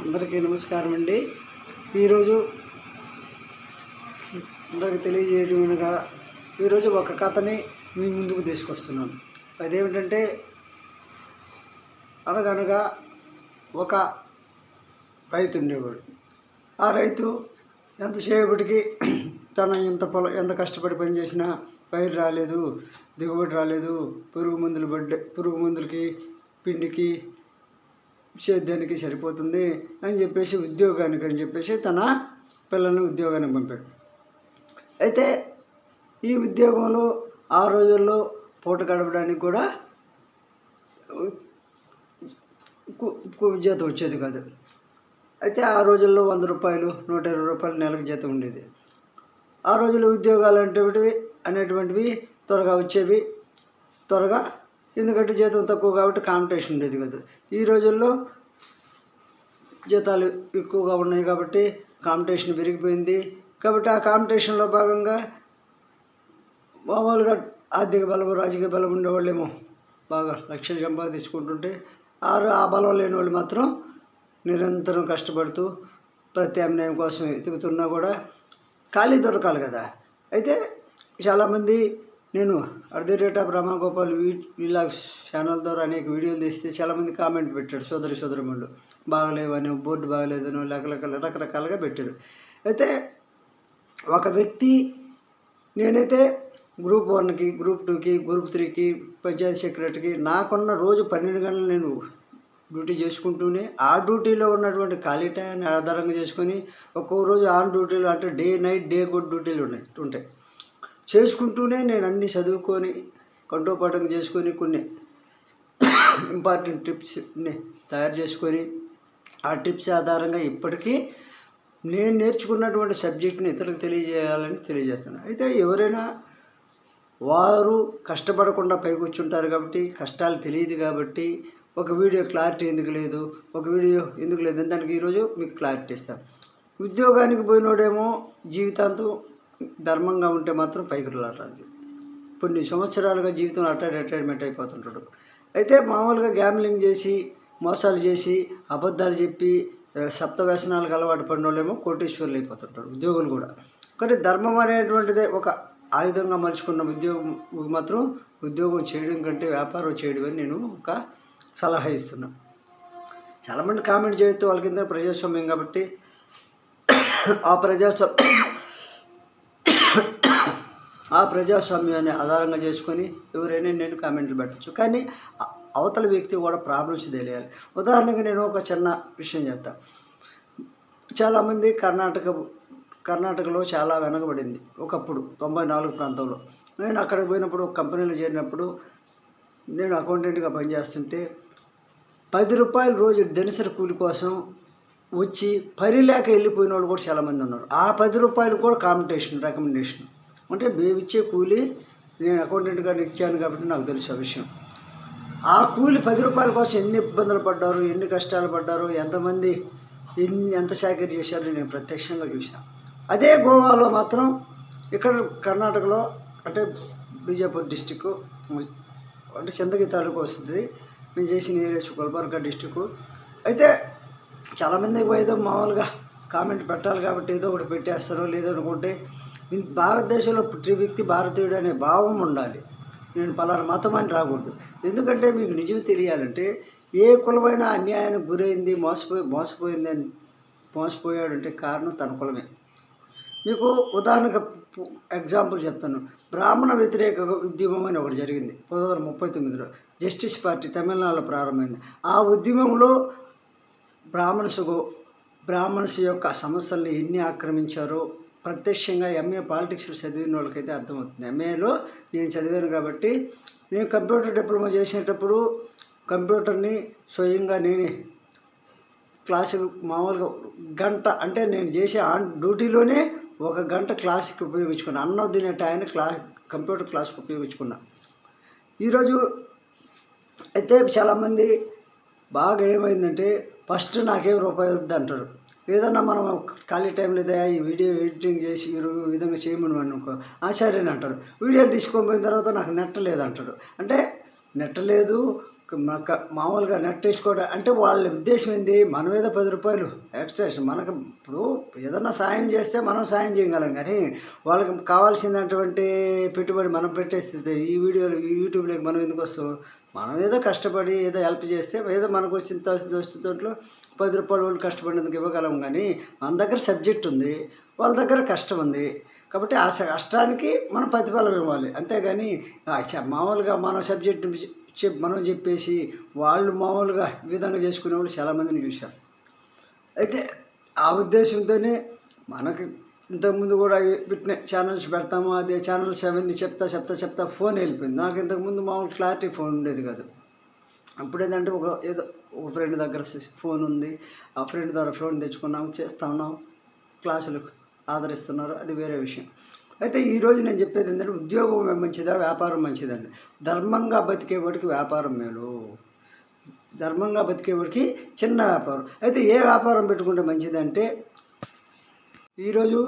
అందరికీ నమస్కారం అండి. ఈరోజు అందరికి తెలియజేయడమనగా ఈరోజు ఒక కథని మీ ముందుకు తీసుకొస్తున్నాను. అదేమిటంటే అనగనగా ఒక రైతు ఉండేవాడు. ఆ రైతు ఎంతసేపటికి తన ఎంత పొలం ఎంత కష్టపడి పనిచేసినా పైరు రాలేదు దిగుబడి రాలేదు పురుగు మందులు పడ్డ పురుగు మందులకి పిండికి సేద్యానికి సరిపోతుంది అని చెప్పేసి ఉద్యోగానికి అని చెప్పేసి తన పిల్లల్ని ఉద్యోగానికి పంపాడు. అయితే ఈ ఉద్యోగంలో ఆ రోజుల్లో పూట గడపడానికి కూడా కు- జీతం వచ్చేది కాదు. అయితే ఆ రోజుల్లో వంద రూపాయలు నూట ఇరవై రూపాయలు నెలకు జీతం ఉండేది. ఆ రోజుల్లో ఉద్యోగాలు అనేటువంటివి అనేటువంటివి త్వరగా వచ్చేవి. త్వరగా ఎందుకంటే జీతం తక్కువ కాబట్టి కాంపిటీషన్ ఉండేది కాదు. ఈ రోజుల్లో జీతాలు ఎక్కువగా ఉన్నాయి కాబట్టి కాంపిటీషన్ పెరిగిపోయింది. కాబట్టి ఆ కాంపిటీషన్లో భాగంగా మామూలుగా ఆర్థిక బలం రాజకీయ బలం ఉండేవాళ్ళేమో బాగా లక్షలు సంపాదించుకుంటుంటే ఆరు ఆ బలం లేని వాళ్ళు మాత్రం నిరంతరం కష్టపడుతూ ప్రత్యామ్నాయం కోసం ఎతుకుతున్నా కూడా ఖాళీ దొరకాలి కదా. అయితే చాలామంది నేను at the rate of Ramgopal V vlogs channel ద్వారా అనేక వీడియోలు తీస్తే చాలామంది కామెంట్ పెట్టాడు సోదరి సోదరిమణులు బాగలేవనో బోర్డు బాగలేదనో రకరకాల రకరకాలుగా పెట్టారు. అయితే ఒక వ్యక్తి నేనైతే గ్రూప్ వన్కి గ్రూప్ టూకి గ్రూప్ త్రీకి పంచాయతీ సెక్రటరీకి నాకున్న రోజు పన్నెండు గంటలు నేను డ్యూటీ చేసుకుంటూనే ఆ డ్యూటీలో ఉన్నటువంటి ఖాళీ టైం ఆధారంగా చేసుకొని ఒక్కో రోజు ఆన్ డ్యూటీలు అంటే డే నైట్ డే గుడ్ డ్యూటీలు ఉన్నాయి ఉంటాయి. చేసుకుంటూనే నేను అన్ని చదువుకొని కంటోపాఠం చేసుకొని కొన్ని ఇంపార్టెంట్ టిప్స్ని తయారు చేసుకొని ఆ టిప్స్ ఆధారంగా ఇప్పటికీ నేను నేర్చుకున్నటువంటి సబ్జెక్ట్ని ఇతరులకు తెలియజేయాలని తెలియజేస్తున్నాను అయితే ఎవరైనా వారు కష్టపడకుండా పై కూర్చుంటారు కాబట్టి కష్టాలు తెలియదు కాబట్టి ఒక వీడియో క్లారిటీ ఎందుకు లేదు ఒక వీడియో ఎందుకు లేదు దానికి ఈరోజు మీకు క్లారిటీ ఇస్తాను ఉద్యోగానికి పోయినోడేమో జీవితాంతం ధర్మంగా ఉంటే మాత్రం పైకి రావట్లేదు కొన్ని సంవత్సరాలుగా జీవితం అట్ట రిటైర్మెంట్ అయిపోతుంటాడు. అయితే మామూలుగా గ్యామ్లింగ్ చేసి మోసాలు చేసి అబద్ధాలు చెప్పి సప్త వ్యసనాలకు అలవాటు పడిన వాళ్ళేమో కోటేశ్వర్లు అయిపోతుంటారు ఉద్యోగులు కూడా. కానీ ధర్మం అనేటువంటిదే ఒక ఆయుధంగా మలుచుకున్న ఉద్యోగం మాత్రం ఉద్యోగం చేయడం కంటే వ్యాపారం చేయడం అని నేను ఒక సలహా ఇస్తున్నాను చాలామంది కామెంట్ చేస్తే వాళ్ళ కింద ప్రజాస్వామ్యం కాబట్టి ఆ ప్రజాస్వామ్యం ప్రజాస్వామ్యాన్ని ఆధారంగా చేసుకొని ఎవరైనా నేను కామెంట్లు పెట్టచ్చు. కానీ అవతల వ్యక్తి కూడా ప్రాబ్లమ్స్ తెలియాలి. ఉదాహరణకు నేను ఒక చిన్న విషయం చెప్తాను చాలామంది కర్ణాటక కర్ణాటకలో చాలా వెనకబడింది. ఒకప్పుడు తొంభై నాలుగు ప్రాంతంలో. నేను అక్కడికి పోయినప్పుడు ఒక కంపెనీలో చేరినప్పుడు నేను అకౌంటెంట్గా పనిచేస్తుంటే పది రూపాయలు రోజు దినసరి కూలి కోసం వచ్చి పని లేక వెళ్ళిపోయిన వాళ్ళు కూడా చాలామంది ఉన్నారు. ఆ పది రూపాయలు కూడా కాంపిటీషన్ రికమెండేషన్. అంటే మేమిచ్చే కూలి నేను అకౌంటెంట్గా ఇచ్చాను కాబట్టి నాకు తెలుసు ఆ విషయం. ఆ కూలి పది రూపాయల కోసం ఎన్ని ఇబ్బందులు పడ్డారు ఎన్ని కష్టాలు పడ్డారు ఎంతమంది ఎన్ని ఎంత సేకరి చేశారో నేను ప్రత్యక్షంగా చూశాను అదే గోవాలో మాత్రం ఇక్కడ కర్ణాటకలో అంటే బీజాపూర్ డిస్టిక్ అంటే చందగి తాలూకు వస్తుంది. మేము చేసిన ఏరియా గుల్బర్గా డిస్టిక్ అయితే చాలామంది ఏదో మామూలుగా కామెంట్ పెట్టాలి కాబట్టి ఏదో ఒకటి పెట్టేస్తారు లేదనుకుంటే భారతదేశంలో పుట్టిన వ్యక్తి భారతీయుడు అనే భావం ఉండాలి. నేను పలానా మతం అని రాకూడదు. ఎందుకంటే మీకు నిజం తెలియాలంటే ఏ కులమైన అన్యాయానికి గురైంది మోసపోయి మోసపోయింది అని మోసపోయాడంటే కారణం తన కులమే. మీకు ఉదాహరణకు ఎగ్జాంపుల్ చెప్తాను. బ్రాహ్మణ వ్యతిరేక ఉద్యమం అని ఒకటి జరిగింది పంతొమ్మిది వందల ముప్పై తొమ్మిదిలో. జస్టిస్ పార్టీ తమిళనాడులో ప్రారంభమైంది. ఆ ఉద్యమంలో బ్రాహ్మణ్స్ బ్రాహ్మణ్స్ యొక్క సమస్యల్ని ఎన్ని ఆక్రమించారో ప్రత్యక్షంగా ఎంఏ పాలిటిక్స్ చదివిన వాళ్ళకైతే అర్థమవుతుంది. ఎంఏలో నేను చదివాను కాబట్టి నేను కంప్యూటర్ డిప్లొమా చేసేటప్పుడు కంప్యూటర్ని స్వయంగా నేనే క్లాసు మామూలుగా గంట అంటే నేను చేసే ఆన్ డ్యూటీలోనే ఒక గంట క్లాస్కి ఉపయోగించుకున్నా. అన్నం తినే టైం క్లా కంప్యూటర్ క్లాస్కి ఉపయోగించుకున్నా. ఈరోజు అయితే చాలామంది బాగా ఏమైందంటే ఫస్ట్ నాకేం రూపాయి వద్దు అంటారు ఏదన్నా మనం ఖాళీ టైంలో లేదా ఈ వీడియో ఎడిటింగ్ చేసి ఈ విధంగా చేయమని అనుకో ఆ సరే అంటారు. వీడియోలు తీసుకొని పోయిన తర్వాత నాకు నెట్ లేదంటారు. అంటే నెట్ లేదు మామూలుగా నెట్ వేసుకోవడం అంటే వాళ్ళ ఉద్దేశం ఏంది? మన మీద పది రూపాయలు ఎక్స్ట్రా మనకు ఇప్పుడు ఏదన్నా సాయం చేస్తే మనం సాయం చేయగలం కానీ వాళ్ళకి కావాల్సినటువంటి పెట్టుబడి మనం పెట్టేస్తే ఈ వీడియోలు ఈ యూట్యూబ్లోకి మనం ఎందుకు వస్తాం? మనం ఏదో కష్టపడి ఏదో హెల్ప్ చేస్తే ఏదో మనకు వచ్చిన వచ్చిన దాంట్లో పది రూపాయలు వాళ్ళు కష్టపడినందుకు ఇవ్వగలం కానీ మన దగ్గర సబ్జెక్ట్ ఉంది వాళ్ళ దగ్గర కష్టం ఉంది కాబట్టి ఆ స- కష్టానికి మనం ప్రతిఫలం ఇవ్వాలి. అంతేగాని మామూలుగా మన సబ్జెక్ట్ చెప్ మనం చెప్పేసి వాళ్ళు మామూలుగా ఈ విధంగా చేసుకునే వాళ్ళు చాలామందిని చూశాం. అయితే ఆ ఉద్దేశంతోనే మనకి ఇంతకుముందు కూడా వీటిని ఛానల్స్ పెడతాము అదే ఛానల్స్ అవన్నీ చెప్తా చెప్తా చెప్తా ఫోన్ వెళ్ళిపోయింది. నాకు ఇంతకుముందు మామూలు క్లారిటీ ఫోన్ ఉండేది కాదు. అప్పుడు ఏంటంటే ఒక ఏదో ఒక ఫ్రెండ్ దగ్గర ఫోన్ ఉంది. ఆ ఫ్రెండ్ ద్వారా ఫోన్ తెచ్చుకున్నాం చేస్తా ఉన్నాం. క్లాసులు ఆదరిస్తున్నారు. అది వేరే విషయం. అయితే ఈరోజు నేను చెప్పేది ఏంటంటే ఉద్యోగం మంచిదా వ్యాపారం మంచిదండి ధర్మంగా బతికేవాడికి వ్యాపారం మేలు. ధర్మంగా బతికేవాడికి చిన్న వ్యాపారం. అయితే ఏ వ్యాపారం పెట్టుకుంటే మంచిదంటే ఈరోజు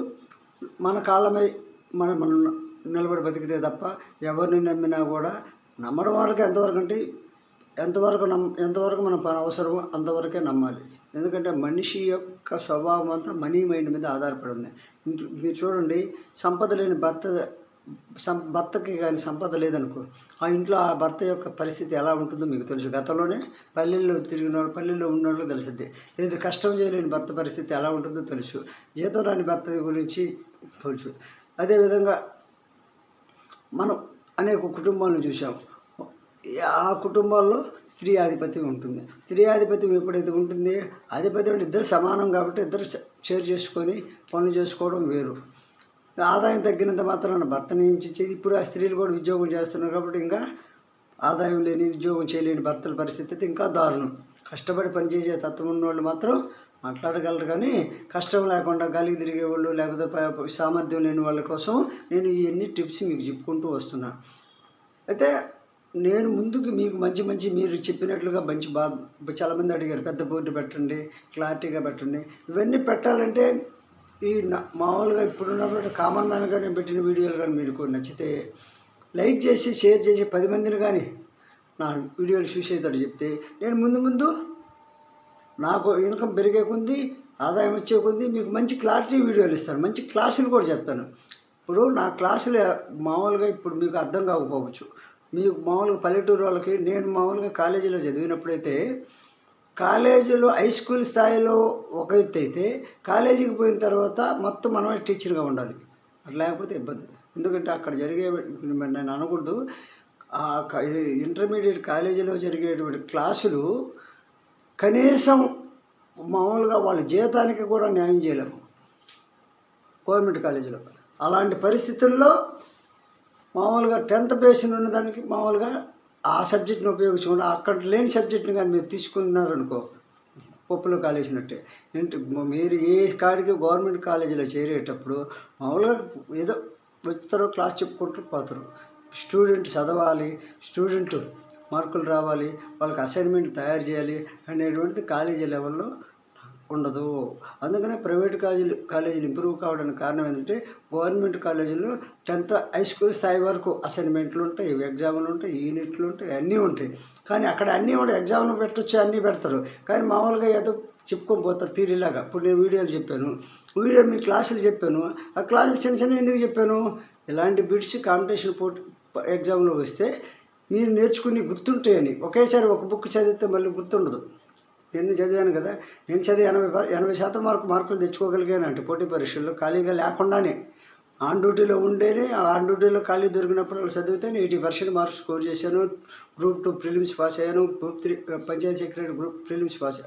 మన కాళ్ళమై మన మనం మనం నిలబడి బతికితే తప్ప ఎవరిని నమ్మినా కూడా నమ్మడం వరకు ఎంతవరకు అంటే ఎంతవరకు నమ్ ఎంతవరకు మన పని అవసరమో అంతవరకే నమ్మాలి. ఎందుకంటే మనిషి యొక్క స్వభావం అంతా మనీ మైండ్ మీద ఆధారపడి ఉంది మీరు చూడండి సంపద లేని భర్త సం భర్తకి కానీ సంపద లేదనుకో ఆ ఇంట్లో ఆ భర్త యొక్క పరిస్థితి ఎలా ఉంటుందో మీకు తెలుసు. గతంలోనే పల్లెల్లో తిరిగిన వాళ్ళు పల్లెల్లో ఉన్న వాళ్ళు లేదు కష్టం చేయలేని భర్త పరిస్థితి ఎలా ఉంటుందో తెలుసు. జీతం రాని భర్త గురించి తెలుసు. అదేవిధంగా మనం అనేక కుటుంబాలను చూసాం ఆ కుటుంబాల్లో స్త్రీ ఆధిపత్యం ఉంటుంది. స్త్రీ ఆధిపత్యం ఎప్పుడైతే ఉంటుంది ఆధిపత్యం అంటే ఇద్దరు సమానం కాబట్టి ఇద్దరు షేర్ చేసుకొని పనులు చేసుకోవడం వేరు. ఆదాయం తగ్గినంత మాత్రాన భర్త హింసించేది. ఇప్పుడు ఆ స్త్రీలు కూడా ఉద్యోగం చేస్తున్నారు కాబట్టి ఇంకా ఆదాయం లేని ఉద్యోగం చేయలేని భర్తల పరిస్థితి అయితే ఇంకా దారుణం. కష్టపడి పనిచేసే తత్వం ఉన్న వాళ్ళు మాత్రం మాట్లాడగలరు కానీ కష్టం లేకుండా గాలికి తిరిగే వాళ్ళు లేకపోతే సామర్థ్యం లేని వాళ్ళ కోసం నేను ఇవన్నీ టిప్స్ మీకు చెప్పుకుంటూ వస్తున్నాను అయితే నేను ముందుకు మీకు మంచి మంచి మీరు చెప్పినట్లుగా మంచి బా చాలామంది అడిగారు పెద్ద బోర్డు పెట్టండి క్లారిటీగా పెట్టండి. ఇవన్నీ పెట్టాలంటే ఈ మామూలుగా ఇప్పుడున్నప్పుడు కామన్ మ్యాన్గా నేను పెట్టిన వీడియోలు కానీ మీకు నచ్చితే లైక్ చేసి షేర్ చేసి పది మందిని కానీ నా వీడియోలు చూసేటట్టు చెప్తే నేను ముందు ముందు నాకు ఇన్కమ్ పెరిగే కొంది ఆదాయం వచ్చే కొంది మీకు మంచి క్లారిటీ వీడియోలు ఇస్తాను. మంచి క్లాసులు కూడా చెప్తాను. ఇప్పుడు నా క్లాసులు మామూలుగా ఇప్పుడు మీకు అర్థం కాకపోవచ్చు. మీకు మామూలుగా పల్లెటూరు వాళ్ళకి నేను మామూలుగా కాలేజీలో చదివినప్పుడైతే కాలేజీలో హై స్కూల్ స్థాయిలో ఒక ఎత్తు అయితే కాలేజీకి పోయిన తర్వాత మొత్తం మనమే టీచర్గా ఉండాలి. అట్లా లేకపోతే ఇబ్బంది. ఎందుకంటే అక్కడ జరిగే మరి నేను అనకూడదు. ఆ ఇంటర్మీడియట్ కాలేజీలో జరిగేటువంటి క్లాసులు కనీసం మామూలుగా వాళ్ళ జీతానికి కూడా న్యాయం చేయలేము. గవర్నమెంట్ కాలేజీలో. అలాంటి పరిస్థితుల్లో మామూలుగా టెన్త్ బేసిన్ ఉన్నదానికి మామూలుగా ఆ సబ్జెక్ట్ని ఉపయోగించకుండా అక్కడ లేని సబ్జెక్ట్ని కానీ మీరు తీసుకున్నారనుకో పప్పులో కాలేసినట్టే. ఏంటి మీరు ఏ కాడికి గవర్నమెంట్ కాలేజీలో చేరేటప్పుడు మామూలుగా ఏదో వచ్చారో క్లాస్ చెప్పుకుంటూ పోతారు. స్టూడెంట్ చదవాలి స్టూడెంట్ మార్కులు రావాలి వాళ్ళకి అసైన్మెంట్ తయారు చేయాలి అనేటువంటిది కాలేజీ లెవెల్లో ఉండదు. అందుకనే ప్రైవేట్ కాలేజీలు కాలేజీలు ఇంప్రూవ్ కావడానికి కారణం ఏంటంటే గవర్నమెంట్ కాలేజీలో టెన్త్ హై స్కూల్ స్థాయి వరకు అసైన్మెంట్లు ఉంటాయి ఎగ్జామ్లు ఉంటాయి యూనిట్లు ఉంటాయి అన్నీ ఉంటాయి. కానీ అక్కడ అన్నీ కూడా ఎగ్జామ్లు పెట్టచ్చు అన్నీ పెడతారు. కానీ మామూలుగా ఏదో చెప్పుకొని పోతారు తీరిలాగా ఇప్పుడు నేను వీడియోలు చెప్పాను. వీడియో మీ క్లాసులు చెప్పాను. ఆ క్లాసులు చిన్న చిన్న ఎందుకు చెప్పాను? ఇలాంటి బిట్స్ కాంపిటీషన్ పోటీ ఎగ్జామ్లో వస్తే మీరు నేర్చుకుని గుర్తుంటాయని. ఒకేసారి ఒక బుక్ చదివితే మళ్ళీ గుర్తుండదు. నేను చదివాను కదా? నేను చదివి ఎనభై ఎనభై శాతం మార్కు మార్కులు తెచ్చుకోగలిగాను అంటే పోటీ పరీక్షల్లో. ఖాళీగా లేకుండానే. ఆన్ డ్యూటీలో ఉండేనే ఆన్ డ్యూటీలో ఖాళీ దొరికినప్పుడు వాళ్ళు చదివితే ఎయిటీ పర్సెంట్ మార్క్స్ స్కోర్ చేశాను. గ్రూప్ టూ ప్రిలిమ్స్ పాస్ అయ్యాను. Group three panchayat secretary group prelims pass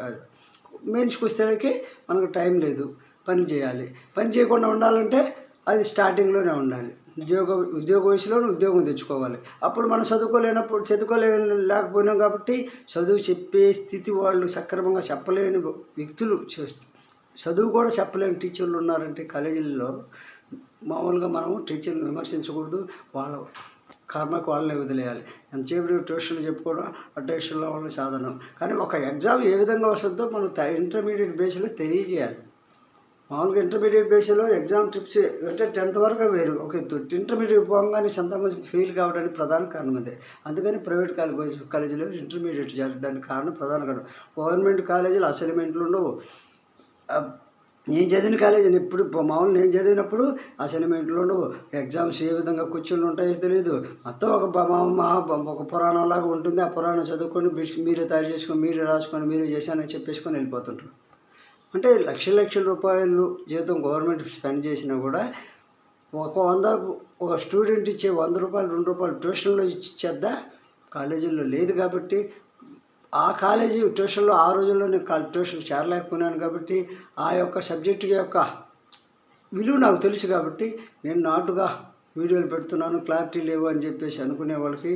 మెయిన్స్కి వచ్చేసరికి మనకు టైం లేదు. పని చేయాలి. పని చేయకుండా ఉండాలంటే అది స్టార్టింగ్లోనే ఉండాలి. ఉద్యోగ ఉద్యోగ వయసులోనే ఉద్యోగం తెచ్చుకోవాలి. అప్పుడు మనం చదువుకోలేనప్పుడు చదువుకోలే లేకపోయినాం కాబట్టి చదువు చెప్పే స్థితి వాళ్ళు సక్రమంగా చెప్పలేని వ్యక్తులు చదువు కూడా చెప్పలేని టీచర్లు ఉన్నారంటే కాలేజీల్లో మామూలుగా మనం టీచర్ని విమర్శించకూడదు. వాళ్ళ కర్మకు వాళ్ళని వదిలేయాలి. ఎంతసేపు ట్యూషన్లు చెప్పుకోవడం ఆ ట్యూషన్లో వాళ్ళని సాధనం. కానీ ఒక ఎగ్జామ్ ఏ విధంగా వస్తుందో మనం ఇంటర్మీడియట్ బేస్లో తెలియజేయాలి. మామూలుగా ఇంటర్మీడియట్ బేస్లో ఎగ్జామ్ ట్రిప్స్ అంటే టెన్త్ వరకు వేరు. ఓకే ఇంటర్మీడియట్ పోగానే సంతమంది ఫెయిల్ కావడానికి ప్రధాన కారణం అదే. అందుకని ప్రైవేట్ కాలేజ్ కాలేజీలో ఇంటర్మీడియట్ జరగడానికి కారణం ప్రధాన కారణం. గవర్నమెంట్ కాలేజీలు అసైన్మెంట్లు ఉండవు. నేను చదివిన కాలేజీ ఇప్పుడు మామూలు నేను చదివినప్పుడు అసైన్మెంట్లు ఉండవు. ఎగ్జామ్స్ ఏ విధంగా కూర్చుని ఉంటాయో తెలియదు మొత్తం ఒక మా ఒక పురాణంలాగా ఉంటుంది. ఆ పురాణం చదువుకొని మీరే తయారు చేసుకొని మీరే రాసుకొని మీరే చేశానని చెప్పేసుకొని వెళ్ళిపోతుంటారు. అంటే లక్ష లక్షల రూపాయలు జీతం గవర్నమెంట్ స్పెండ్ చేసినా కూడా ఒక వంద ఒక స్టూడెంట్ ఇచ్చే వంద రూపాయలు రెండు రూపాయలు ట్యూషన్లో ఇచ్చేద్దా? కాలేజీల్లో లేదు కాబట్టి ఆ కాలేజీ ట్యూషన్లో ఆ రోజుల్లో నేను కా- ట్యూషన్ చేరలేకపోయినాను కాబట్టి ఆ యొక్క సబ్జెక్ట్ యొక్క విలువ నాకు తెలుసు కాబట్టి నేను నాటుగా వీడియోలు పెడుతున్నాను క్లారిటీ లేవు అని చెప్పేసి అనుకునే వాళ్ళకి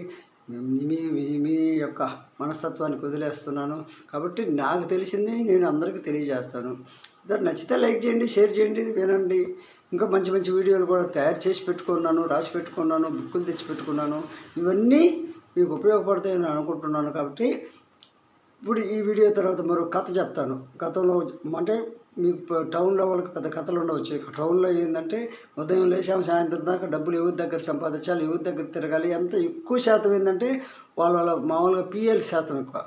మీ మీ- యొక్క మనస్తత్వానికి వదిలేస్తున్నాను కాబట్టి నాకు తెలిసింది నేను అందరికీ తెలియజేస్తాను. ఇద్దరు నచ్చితే లైక్ చేయండి షేర్ చేయండి వినండి. ఇంకా మంచి మంచి వీడియోలు కూడా తయారు చేసి పెట్టుకున్నాను రాసి పెట్టుకున్నాను బుక్కులు తెచ్చి పెట్టుకున్నాను. ఇవన్నీ మీకు ఉపయోగపడతాయని అనుకుంటున్నాను. కాబట్టి ఇప్పుడు ఈ వీడియో తర్వాత మరో కథ చెప్తాను. గతంలో అంటే మీకు టౌన్లో వాళ్ళకి పెద్ద కథలు ఉండవచ్చు టౌన్లో ఏంటంటే ఉదయం లేచాము సాయంత్రం దాకా డబ్బులు ఎవరి దగ్గర సంపాదించాలి ఎవరి దగ్గర తిరగాలి ఎంత ఎక్కువ శాతం ఏంటంటే వాళ్ళ వాళ్ళ మామూలుగా పిఎల్ శాతం ఎక్కువ.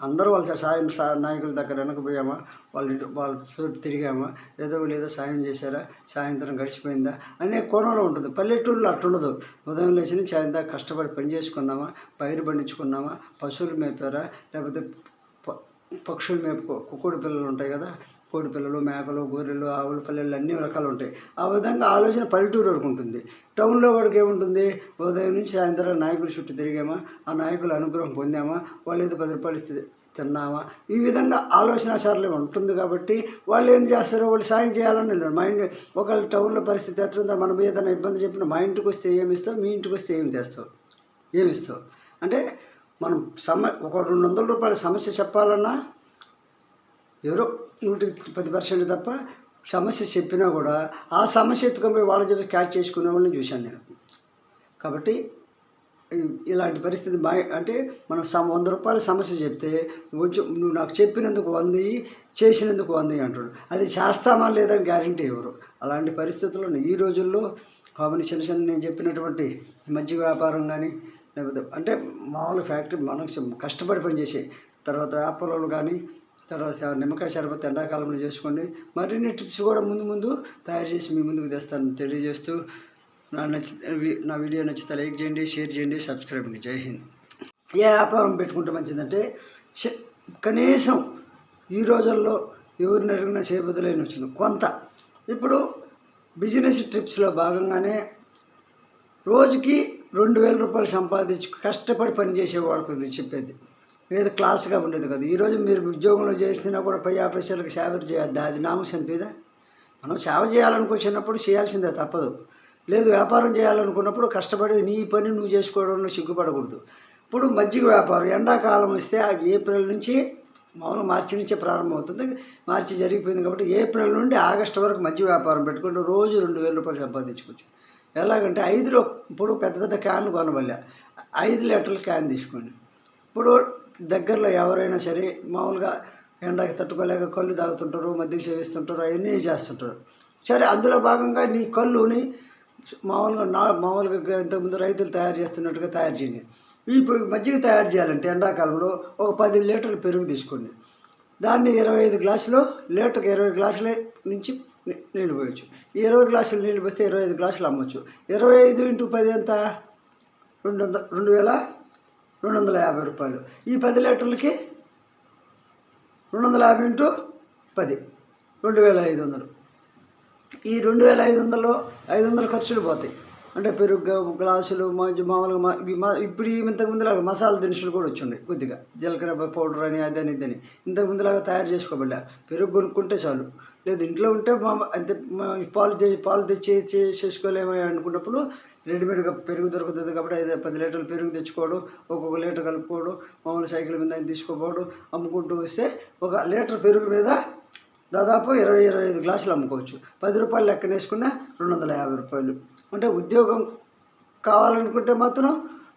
అందరూ వాళ్ళ సాయం సా నాయకుల దగ్గర వెనకపోయామా వాళ్ళ ఇంటి వాళ్ళ తిరిగామా ఏదో లేదో సాయం చేశారా సాయంత్రం గడిచిపోయిందా అనే కోణంలో ఉంటుంది. పల్లెటూరులో అట్టుండదు ఉదయం లేచి సాయంత్రం కష్టపడి పని చేసుకున్నామా పైరు పండించుకున్నామా పశువులు మేపారా లేకపోతే ప- పక్షులు మేపుకో కోడి పిల్లలు ఉంటాయి కదా కోడి పిల్లలు మేకలు గొర్రెలు ఆవులు పిల్లలు అన్ని రకాలు ఉంటాయి. ఆ విధంగా ఆలోచన పల్లెటూరు వరకు ఉంటుంది. టౌన్లో వాడికి ఏముంటుంది? ఉదయం నుంచి సాయంత్రం నాయకుల చుట్టూ తిరిగామా? ఆ నాయకుల అనుగ్రహం పొందామా? వాళ్ళు ఏదో పది రూపాయలు ఇస్తుంది తిన్నామా? ఈ విధంగా ఆలోచన సార్లు ఉంటుంది కాబట్టి వాళ్ళు ఏం చేస్తారో వాళ్ళు సాయం చేయాలని మైండ్ ఒకవేళ టౌన్లో పరిస్థితి ఎట్లుందో మనం ఏదైనా ఇబ్బంది చెప్పిన మా ఇంటికి వస్తే ఏమి ఇస్తావు? మీ ఇంటికి వస్తే ఏమి తెస్తావు ఏమిస్తావు అంటే మనం సమ ఒక రెండు వందల రూపాయల సమస్య చెప్పాలన్నా ఎవరో నూటికి పది పర్సెంట్ తప్ప సమస్య చెప్పినా కూడా ఆ సమస్య ఎత్తుకొని పోయి వాళ్ళ చెప్పి క్యాచ్ చేసుకునే వాళ్ళని చూశాను నేను. కాబట్టి ఇలాంటి పరిస్థితి మా అంటే మనం సమ వంద రూపాయల సమస్య చెప్తే కొంచెం నువ్వు నాకు చెప్పినందుకు వంది చేసినందుకు వంది అంటాడు. అది చేస్తామా లేదని గ్యారంటీ ఎవరు? అలాంటి పరిస్థితుల్లో ఈ రోజుల్లో కాబట్టి చిన్న చిన్న నేను చెప్పినటువంటి మధ్య వ్యాపారం కానీ లేకపోతే అంటే మామూలు ఫ్యాక్టరీ మనకు కష్టపడి పనిచేసే తర్వాత వ్యాపారాలు కానీ తర్వాత నిమ్మకాయ షర్బత్ ఎండాకాలంలో చేసుకోండి. మరిన్ని టిప్స్ కూడా ముందు ముందు తయారు చేసి మీ ముందుకు తెస్తాను. తెలియజేస్తూ నా నచ్చి నా వీడియో నచ్చితే లైక్ చేయండి షేర్ చేయండి సబ్స్క్రైబ్ చేయండి. జై హింద్. ఏ వ్యాపారం పెట్టుకుంటే మంచిదంటే కనీసం ఈ రోజుల్లో ఎవరిని అడిగినా చేయబదులైన వచ్చింది కొంత. ఇప్పుడు బిజినెస్ ట్రిప్స్లో భాగంగానే రోజుకి రెండు వేల రూపాయలు సంపాదించు కష్టపడి పనిచేసే వాళ్ళకి చెప్పేది. మీద క్లాస్గా ఉండేది కదా. ఈరోజు మీరు ఉద్యోగంలో చేసినా కూడా పై ఆఫీసర్లకు సేవ చేయద్దా? అది నామం మీద మనం సేవ చేయాలనుకొచ్చినప్పుడు చేయాల్సిందే తప్పదు. లేదు వ్యాపారం చేయాలనుకున్నప్పుడు కష్టపడి నీ పని నువ్వు చేసుకోవడంలో సిగ్గుపడకూడదు. ఇప్పుడు మజ్జిగ వ్యాపారం ఎండాకాలం వస్తే ఏప్రిల్ నుంచి మామూలుగా మార్చి నుంచే ప్రారంభమవుతుంది. మార్చి జరిగిపోయింది కాబట్టి ఏప్రిల్ నుండి ఆగస్టు వరకు మజ్జిగ వ్యాపారం పెట్టుకుంటూ రోజు రెండు వేల రూపాయలు సంపాదించుకోవచ్చు. ఎలాగంటే ఐదులో ఇప్పుడు పెద్ద పెద్ద క్యాన్లు కొనబల్లే ఐదు లీటర్ల క్యాన్ తీసుకోండి. ఇప్పుడు దగ్గరలో ఎవరైనా సరే మామూలుగా ఎండకి తట్టుకోలేక కళ్ళు తాగుతుంటారు మద్యం సేవిస్తుంటారు అవన్నీ చేస్తుంటారు. సరే అందులో భాగంగా నీ కళ్ళుని మామూలుగా నా మామూలుగా ఇంతకుముందు రైతులు తయారు చేస్తున్నట్టుగా తయారు చేయండి. ఇప్పుడు మజ్జిగ తయారు చేయాలంటే ఎండాకాలంలో ఒక పది లీటర్లు పెరుగు తీసుకోండి. దాన్ని ఇరవై ఐదు గ్లాసులు లీటర్కి ఇరవై గ్లాసుల నుంచి నీళ్ళు పోయొచ్చు. ఈ ఇరవై గ్లాసులు నీళ్ళు పోస్తే ఇరవై ఐదు గ్లాసులు అమ్మచ్చు. ఇరవై ఐదు ఇంటూ పది ఎంత? రెండు వంద రెండు వేల? రెండు వందల యాభై రూపాయలు ఈ పది లీటర్లకి రెండు వందల యాభై ఇంటూ పది రెండు వేల ఐదు వందలు ఈ రెండు వేల ఐదు వందలు ఐదు వందల ఖర్చులు పోతాయి అంటే పెరుగు గ్లాసులు మంచి మామూలుగా మా- ఇవి మా ఇప్పుడు ఈ ఇంతకు ముందులాగా మసాలా దినుసులు కూడా వచ్చిండే కొద్దిగా. జీలకర్ర పౌడర్ అని అదని ఇదని ఇంతకు ముందులాగా తయారు చేసుకోబడ్డా. పెరుగు కొనుక్కుంటే చాలు. లేదు ఇంట్లో ఉంటే మా అంతే పాలు పాలు తెచ్చి చే- చేసుకోలేమని అనుకున్నప్పుడు రెడీమేడ్గా పెరుగు దొరుకుతుంది కాబట్టి ఐదు పది లీటర్లు పెరుగు తెచ్చుకోవడం ఒక్కొక్క లీటర్ కలుపుకోవడం మామూలు సైకిల్ మీద తీసుకోపోవడం అమ్ముకుంటూ వస్తే ఒక లీటర్ పెరుగు మీద దాదాపు ఇరవై ఇరవై ఐదు గ్లాసులు అమ్ముకోవచ్చు. పది రూపాయలు లెక్కన వేసుకున్న రెండు వందల యాభై రూపాయలు. అంటే ఉద్యోగం కావాలనుకుంటే మాత్రం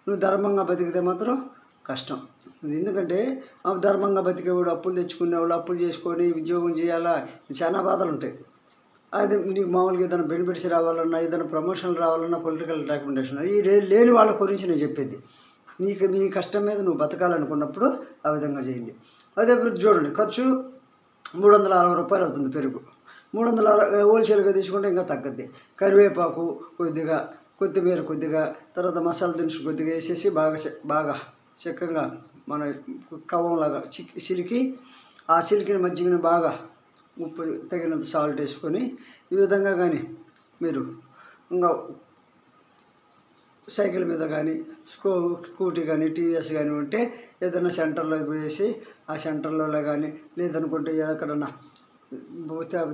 నువ్వు ధర్మంగా బతికితే మాత్రం కష్టం. ఎందుకంటే ధర్మంగా బతికేవాడు అప్పులు తెచ్చుకునేవాడు అప్పులు చేసుకొని ఉద్యోగం చేయాలా? చాలా బాధలు ఉంటాయి. అది నీకు మామూలుగా ఏదైనా బెనిఫిట్స్ రావాలన్నా ఏదైనా ప్రమోషన్ రావాలన్నా పొలిటికల్ రికమెండేషన్ ఈ లేని వాళ్ళ గురించి నేను చెప్పేది. నీకు మీ కష్టం మీద నువ్వు బతకాలనుకున్నప్పుడు ఆ విధంగా చేయండి. అదే చూడండి ఖర్చు మూడు వందల అరవై రూపాయలు అవుతుంది పెరుగు. మూడు వందల అరవై హోల్సేల్గా తీసుకుంటే ఇంకా తగ్గద్ది. కరివేపాకు కొద్దిగా కొత్తిమీర కొద్దిగా తర్వాత మసాలా దినుసు కొద్దిగా వేసేసి బాగా బాగా చక్కగా మన కవంలాగా చికి చిలికి ఆ చిలికిన మజ్జిగని బాగా ఉప్పు తగినంత సాల్ట్ వేసుకొని ఈ విధంగా కానీ మీరు ఇంకా సైకిల్ మీద కానీ స్కూ స్కూటీ కానీ టీవీఎస్ కానీ ఉంటే ఏదైనా సెంటర్లోకి పోయేసి ఆ సెంటర్లో కానీ లేదనుకుంటే ఎక్కడన్నా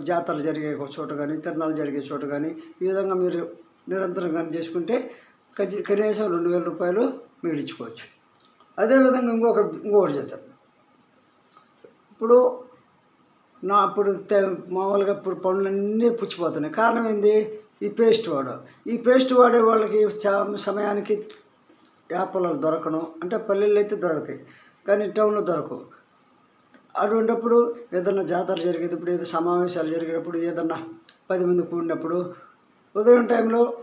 జాతరలు జరిగే చోట కానీ తిరణాలు జరిగే చోట కానీ ఈ విధంగా మీరు నిరంతరం కానీ చేసుకుంటే కనీసం రెండు వేల రూపాయలు మిగిలించుకోవచ్చు. అదేవిధంగా ఇంకొక ఇంకొకటి చెప్తాను. ఇప్పుడు నా అప్పుడు మామూలుగా ఇప్పుడు పనులన్నీ పుచ్చిపోతున్నాయి. కారణం ఏంది? ఈ పేస్ట్ వాడు. ఈ పేస్ట్ వాడే వాళ్ళకి చా- సమయానికి యాపలు దొరకను. అంటే పల్లెల్లో అయితే దొరకాయి కానీ టౌన్లో దొరకవు. అటువంటిప్పుడు ఏదన్నా జాతర జరిగేటప్పుడు ఏదో సమావేశాలు జరిగేటప్పుడు ఏదన్నా పది మంది కూడినప్పుడు ఉదయం టైంలో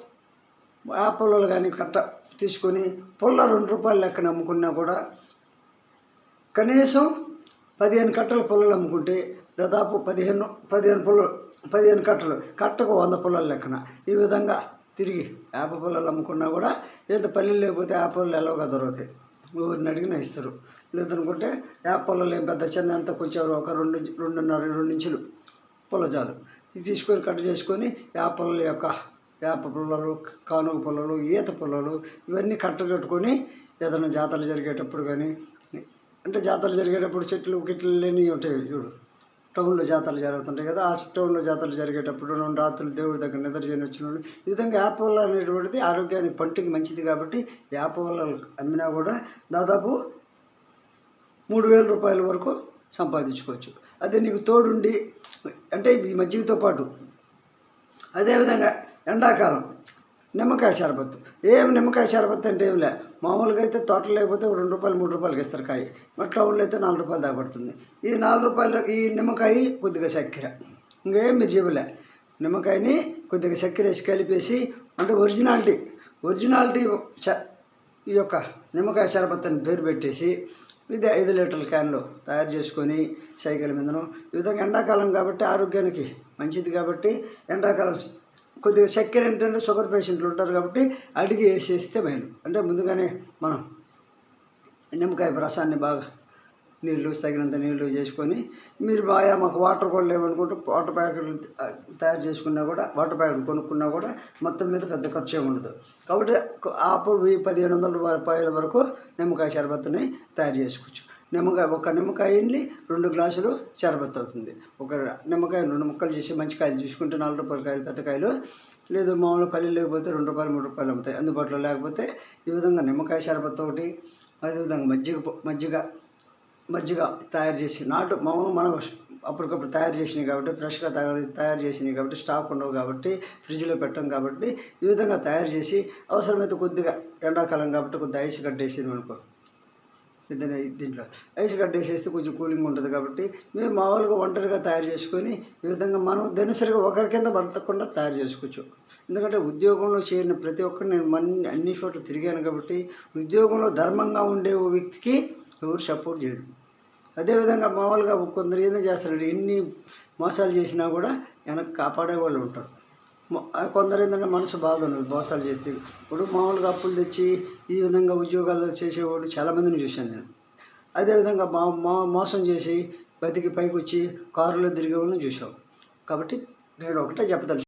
యాపలు కానీ కట్ట తీసుకొని పుల్ల రెండు రూపాయలు లెక్కన అమ్ముకున్నా కూడా కనీసం పదిహేను కట్టలు పుల్లలు అమ్ముకుంటే దాదాపు పదిహేను పదిహేను పుల్లలు పదిహేను కట్టలు కట్టకు వంద పుల్లల లెక్కన. ఈ విధంగా తిరిగి వేప పుల్లలు అమ్ముకున్నా కూడా ఏదో పల్లెలు లేకపోతే యాభై పుల్లలు ఎలాగో దొరుకుతాయి? ఊరిని అడిగినా ఇస్తారు. లేదనుకుంటే యాభై పుల్లలు ఏం పెద్ద చిన్న ఎంత కొంచెం ఒక రెండు రెండున్నర రెండు ఇంచులు పుల్లజాలు ఇది తీసుకొని కట్ చేసుకొని యాభై పుల్లల యొక్క వేప పుల్లలు కానుగ పుల్లలు ఈత పుల్లలు ఇవన్నీ కట్టగట్టుకొని ఏదైనా జాతరలు జరిగేటప్పుడు కానీ అంటే జాతరలు జరిగేటప్పుడు చెట్లు గిట్లు లేని ఉంటాయి చూడు. టౌన్లో జాతరలు జరుగుతుంటాయి కదా ఆ టౌన్లో జాతరలు జరిగేటప్పుడు రెండు రాత్రులు దేవుడి దగ్గర నిద్ర చేయని వచ్చిన ఈ విధంగా యాప అనేటువంటిది ఆరోగ్యానికి పంటికి మంచిది కాబట్టి యాప అమ్మినా కూడా దాదాపు మూడు వేల రూపాయల వరకు సంపాదించుకోవచ్చు. అదే నీకు తోడుండి అంటే ఈ మజ్జిగతో పాటు అదేవిధంగా ఎండాకాలం నిమ్మకాయ షర్బత్. ఏం నిమ్మకాయ షర్బత్ అంటే ఏం లే? మామూలుగా అయితే తోటలు లేకపోతే రెండు రూపాయలు మూడు రూపాయలకి ఇస్తారు కాయ. మరి టౌన్లో అయితే నాలుగు రూపాయలు దాకా పడుతుంది. ఈ నాలుగు రూపాయలు ఈ నిమ్మకాయ కొద్దిగా చక్కెర. ఇంకేం మీరు చెప్పలే నిమ్మకాయని కొద్దిగా చక్కెర వేసి కలిపేసి అంటే ఒరిజినాలిటీ ఒరిజినాలిటీ చ ఈ యొక్క నిమ్మకాయ షరబత్ అని పేరు పెట్టేసి ఇది ఐదు లీటర్ల క్యాన్లు తయారు చేసుకొని సైకిల్ మీదను ఈ విధంగా ఎండాకాలం కాబట్టి ఆరోగ్యానికి మంచిది కాబట్టి ఎండాకాలం కొద్దిగా చక్కెర ఏంటంటే షుగర్ పేషెంట్లు ఉంటారు కాబట్టి అడిగి వేసేస్తే మేలు. అంటే ముందుగానే మనం నిమ్మకాయ రసాన్ని బాగా నీళ్ళు తగినంత నీళ్ళు చేసుకొని మీరు బాగా మాకు వాటర్ కూడా లేవనుకుంటే వాటర్ ప్యాకెట్లు తయారు చేసుకున్నా కూడా వాటర్ ప్యాకెట్లు కొనుక్కున్నా కూడా మొత్తం మీద పెద్ద ఖర్చు ఏమి ఉండదు. కాబట్టి అప్పుడు పదిహేను వందల రూపాయల వరకు నిమ్మకాయ షర్బత్ని తయారు చేసుకోవచ్చు. నిమ్మకాయ ఒక నిమ్మకాయని రెండు గ్లాసులు షర్బత్ అవుతుంది. ఒక నిమ్మకాయ రెండు ముక్కలు చేసి మంచి కాయలు చూసుకుంటే నాలుగు రూపాయల కాయలు పెద్ద కాయలు లేదు మామూలు పల్లెలు లేకపోతే రెండు రూపాయలు మూడు రూపాయలు అమ్ముతాయి అందుబాటులో లేకపోతే ఈ విధంగా నిమ్మకాయ షర్బత్ ఒకటి అదేవిధంగా మజ్జిగ మజ్జిగ మజ్జిగ తయారు చేసి నాటు మామూలు మనం అప్పటికప్పుడు తయారు చేసినాయి కాబట్టి ఫ్రెష్గా తయారు తయారు చేసినాయి కాబట్టి స్టాక్ ఉండవు కాబట్టి ఫ్రిడ్జ్లో పెట్టాం కాబట్టి ఈ విధంగా తయారు చేసి అవసరమైతే కొద్దిగా ఎండాకాలం కాబట్టి కొద్దిగా ఐస్ కట్టేసింది అనుకో ఏదైనా దీంట్లో. ఐస్ కట్టేసేస్తే కొంచెం కూలింగ్ ఉంటుంది కాబట్టి మేము మామూలుగా ఒంటరిగా తయారు చేసుకొని ఈ విధంగా మనం దినసరిగా ఒకరి కింద పడతకుండా తయారు చేసుకోవచ్చు. ఎందుకంటే ఉద్యోగంలో చేరిన ప్రతి ఒక్కరు నేను మన్ని అన్ని చోట్ల తిరిగాను కాబట్టి ఉద్యోగంలో ధర్మంగా ఉండే ఓ వ్యక్తికి ఎవరు సపోర్ట్ చేయడం అదేవిధంగా మామూలుగా కొందరు ఏదో చేస్తారు ఎన్ని మోసాలు చేసినా కూడా వెనక్కి కాపాడే వాళ్ళు ఉంటారు. కొందరు ఏంటంటే మనసు బాధ ఉండదు మోసాలు చేస్తే. ఇప్పుడు మామూలుగా అప్పులు తెచ్చి ఈ విధంగా ఉద్యోగాలు చేసేవాడు చాలామందిని చూశాను నేను. అదేవిధంగా మా మా మోసం చేసి బతికి పైకి వచ్చి కారులో తిరిగే వాళ్ళని చూసాం కాబట్టి నేను ఒకటే చెప్పదలుచు